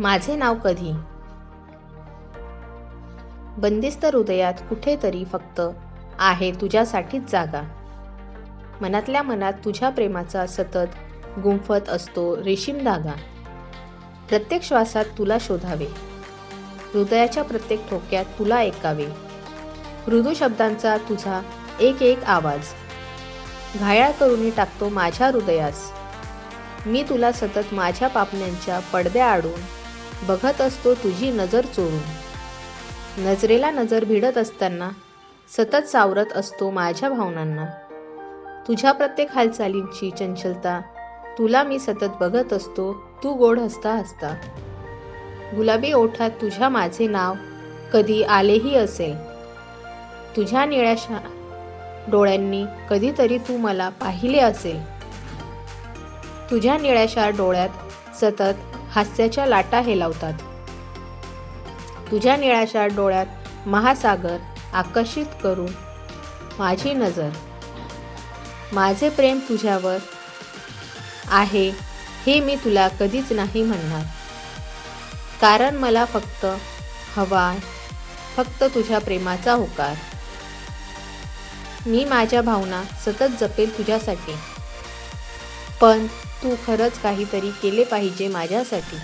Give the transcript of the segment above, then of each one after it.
माझे नाव कधी? बंदिस्त हृदयात कुठेतरी फक्त आहे तुझ्यासाठीच जागा. मनातल्या मनात तुझ्या प्रेमाचा सतत गुंफत असतो रेशीम धागा. प्रत्येक श्वासात तुला शोधावे. हृदयाच्या प्रत्येक ठोक्यात तुला ऐकावे. मृदू शब्दांचा तुझा एक एक आवाज. घायाळ करून टाकतो माझ्या हृदयास. मी तुला सतत माझ्या पापण्यांच्या पडद्या आडून बघत असतो तुझी नजर चोरून. नजरेला नजर भिडत असताना सतत सावरत असतो माझ्या भावनांना. तुझ्या प्रत्येक हालचालींची चंचलता तुला मी सतत बघत असतो तू गोड हसता हसता. गुलाबी ओठात तुझ्या माझे नाव कधी आलेही असेल. तुझ्या निळ्याशा डोळ्यांनी कधीतरी तू मला पाहिले असेल. तुझ्या निळ्याशा डोळ्यात सतत हास्याच्या लाटा हेलावतात तुझ्या निळाशा डोळ्यात महासागर आकर्षित करून माझी नजर. माझे प्रेम तुझ्यावर आहे हे मी तुला कधीच नाही म्हणणार. कारण मला फक्त हवा फक्त तुझ्या प्रेमाचा होकार. मी माझ्या भावना सतत जपेल तुझ्यासाठी. पण तू खरंच काहीतरी केले पाहिजे माझ्यासाठी.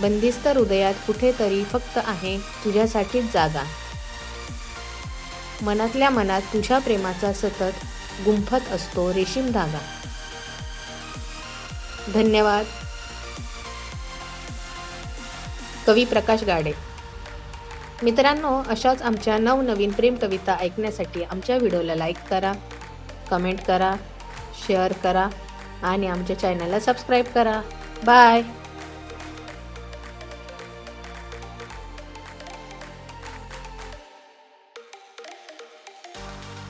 बंदिस्त हृदयात कुठेतरी फक्त आहे तुझ्यासाठीच जागा. मनातल्या मनात तुझ्या प्रेमाचा सतत गुंफत असतो रेशीम धागा. धन्यवाद. कवी प्रकाश गाडे. मित्रांनो अशाच आमच्या नवनवीन प्रेम कविता ऐकण्यासाठी आमच्या व्हिडिओला लाईक करा कमेंट करा शेअर करा आणि आमच्या चॅनलला सबस्क्राईब करा. बाय.